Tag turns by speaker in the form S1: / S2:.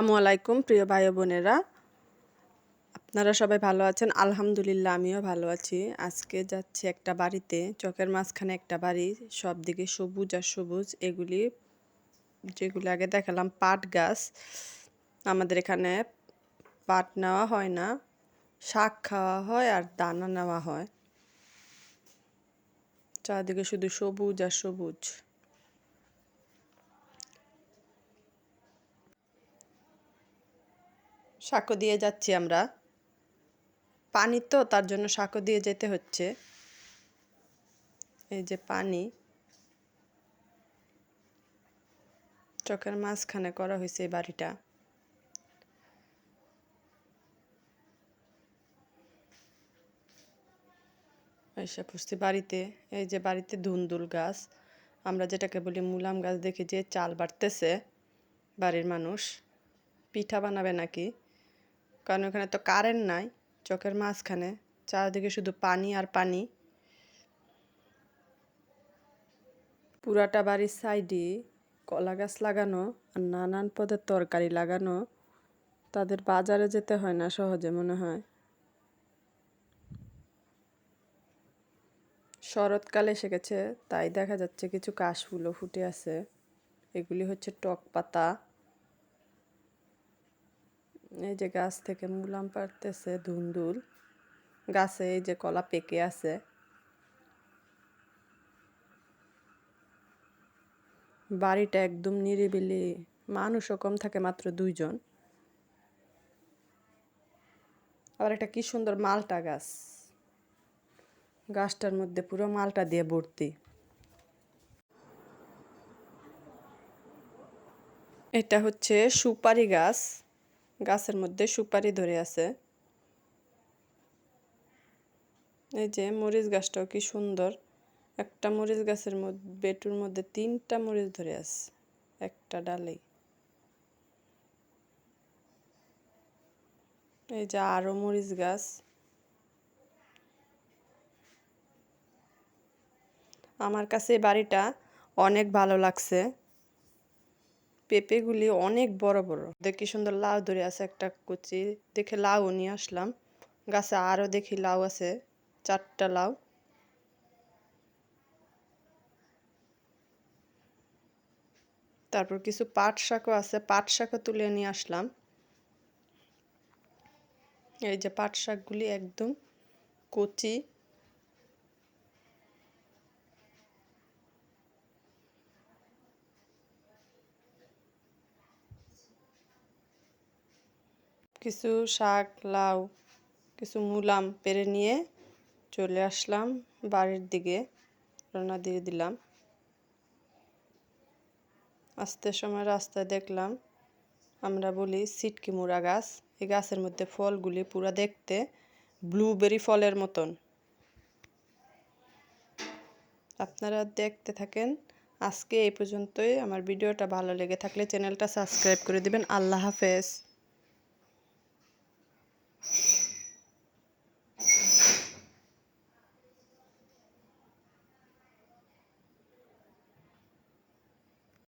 S1: আসসালামু আলাইকুম, প্রিয় ভাই বোনেরা। আপনারা সবাই ভালো আছেন? আলহামদুলিল্লাহ, আমিও ভালো আছি। আজকে যাচ্ছি একটা বাড়িতে। চকের মাঝখানে একটা বাড়ি সব দিকে সবুজ আর সবুজ। এগুলি, যেগুলি আগে দেখালাম, পাট গাছ। আমাদের এখানে পাট নেওয়া হয় না, শাক খাওয়া হয় আর দানা নেওয়া হয়। চারদিকে শুধু সবুজ আর সবুজ। সাঁকো দিয়ে যাচ্ছি আমরা। পানি তো, তার জন্য সাঁকো দিয়ে যেতে হচ্ছে। এই যে পানি। চোখের মাঝখানে করা হয়েছে এই বাড়িটা। এসে বাড়িতে। এই যে বাড়িতে ধুন্দুল গাছ। আমরা যেটাকে বলি মুলাম গাছ দেখি যে চাল বাড়তেছে বাড়ির মানুষ। পিঠা বানাবে নাকি? কারণ ওখানে তো কারেন্ট নাই, চোখের মাঝখানে, চারদিকে শুধু পানি আর পানি। পুরাটা বাড়ির সাইডে কলা গাছ লাগানো আর নানান পদের তরকারি লাগানো, তাদের বাজারে যেতে হয় না সহজে মনে হয়। শরৎকালে এসে গেছে, তাই দেখা যাচ্ছে কিছু কাশফুলও ফুটে আছে। এগুলি হচ্ছে টক পাতা। এই যে গাছ থেকে মুলাম পারতেছে ধুন্দুল, গাছে এই যে কলা পেকে আছে। বাড়িটা একদম নিরিবিলি, মানুষও কম থাকে মাত্র দুইজন। আবার একটা কি সুন্দর মালটা গাছ। গাছটার মধ্যে পুরো মালটা দিয়ে ভর্তি। এটা হচ্ছে সুপারি গাছ। গাছের মধ্যে সুপারি ধরে আছে। এই যে মরিচ গাছটাও কি সুন্দর। একটা মরিচ গাছের মধ্যে বেটুর মধ্যে তিনটা মরিচ ধরে আছে, একটা ডালেই। এই যে আরও মরিচ গাছ। আমার কাছে বাড়িটা অনেক ভালো লাগছে। পেঁপেগুলি অনেক বড় বড়। দেখি সুন্দর লাউ ধরে আছে একটা কুচি। দেখে লাউ নিয়ে আসলাম। গাছে আরও দেখি লাউ আছে, চারটা লাউ। তারপর কিছু পাট শাকও আছে, পাট শাকও তুলে নিয়ে আসলাম। এই যে পাট শাকগুলি একদম কচি। কিছু শাক, লাউ, কিছু মুলাম পেরে নিয়ে চলে আসলাম বাড়ির দিকে। রান্না দিয়ে দিলাম। আসতে সময় রাস্তায় দেখলাম, আমরা বলি সিটকি মুড়া গাছ। এই গাছের মধ্যে ফলগুলি পুরা দেখতে ব্লুবেরি ফলের মতন। আপনারা দেখতে থাকেন। আজকে এই পর্যন্তই। আমার ভিডিওটা ভালো লেগে থাকলে চ্যানেলটা সাবস্ক্রাইব করে দিবেন। আল্লাহ হাফেজ।